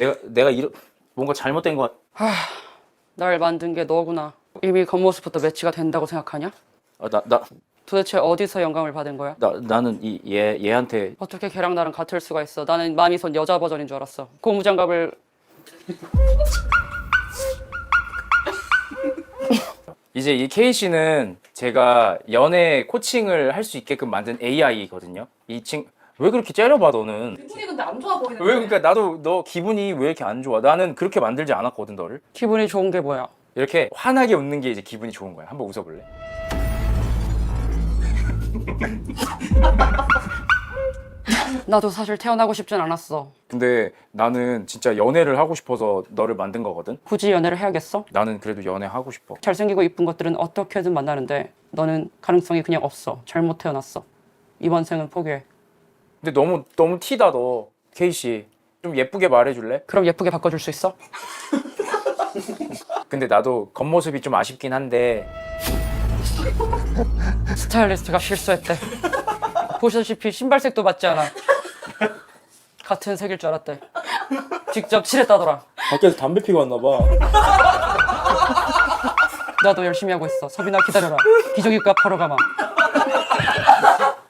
내가 내가 이런 뭔가 잘못된 거날 만든 게 너구나. 이미 겉모습부터 매치가 된다고 생각하냐? 아, 나, 나, 도대체 어디서 영감을 받은 거야? 나, 나는 이, 얘, 얘한테 어떻게 걔랑 나랑 같을 수가 있어? 나는 마미손 여자 버전인 줄 알았어. 고무장갑을 이제 이 K 씨는 제가 연애 코칭을 할 수 있게끔 만든 AI거든요. 이 친, 왜 그렇게 째려봐 너는? 기분이 근데 안 좋아 보이는데. 왜 그러니까 나도 너 기분이 왜 이렇게 안 좋아? 나는 그렇게 만들지 않았거든 너를. 기분이 좋은 게 뭐야? 이렇게 환하게 웃는 게 이제 기분이 좋은 거야. 한번 웃어볼래? 나도 사실 태어나고 싶진 않았어. 근데 나는 진짜 연애를 하고 싶어서 너를 만든 거거든. 굳이 연애를 해야겠어? 나는 그래도 연애 하고 싶어. 잘생기고 이쁜 것들은 어떻게든 만나는데 너는 가능성이 그냥 없어. 잘못 태어났어. 이번 생은 포기해. 근데 너무 너무 티다 너. K 씨. 좀 예쁘게 말해줄래? 그럼 예쁘게 바꿔줄 수 있어? 근데 나도 겉모습이 좀 아쉽긴 한데 스타일리스트가 실수했대. 보시다시피 신발색도 맞지 않아. 같은 색일 줄 알았대. 직접 칠했다더라. 밖에서 담배 피고 왔나 봐. 나도 열심히 하고 있어. 서빈아 기다려라. 기저귀값 벌어 가마.